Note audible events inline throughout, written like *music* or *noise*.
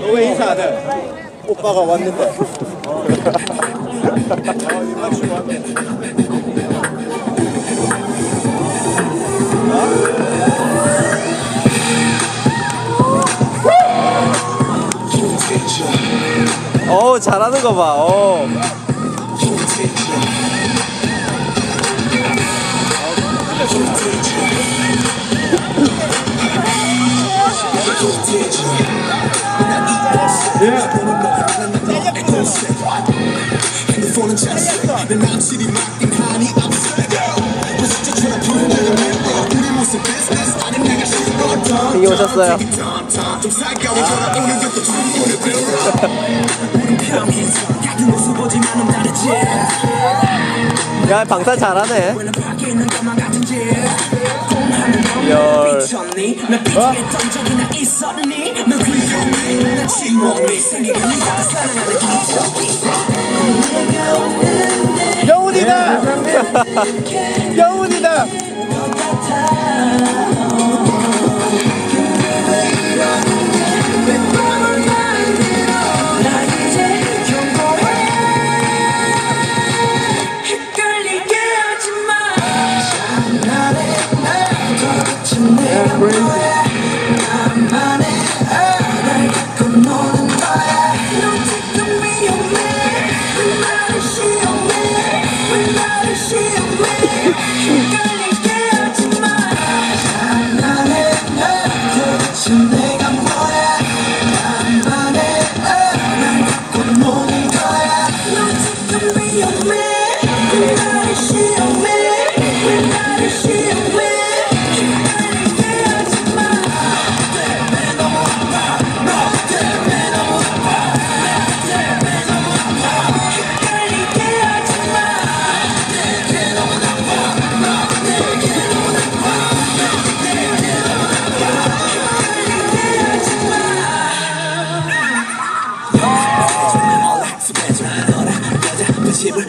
너왜 인사 안 해? 오빠가 왔는데. 어 잘하는 거 봐. 오. 이게 오셨어요. *laughs* 야 방탄 잘하네. 열. 어? 영훈이다! *laughs* 영훈이다! You're mad, you're mad, you're mad.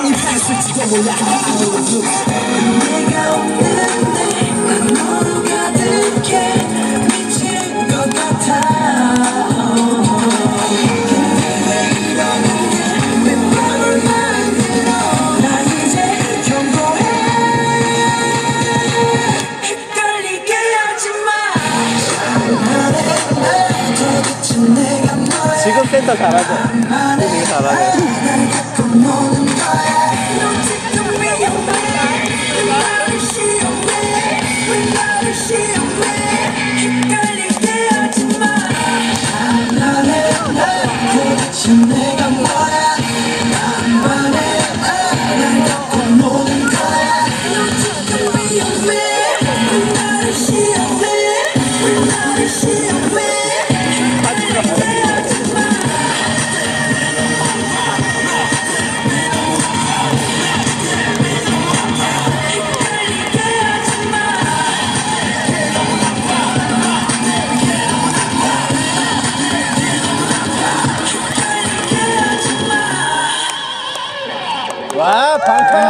상황이 탔을지도 몰라 내가 없는데 난 너로 가득해 미친 것 같아. 지금 센터 잘하죠? 되게 잘하죠? Yeah.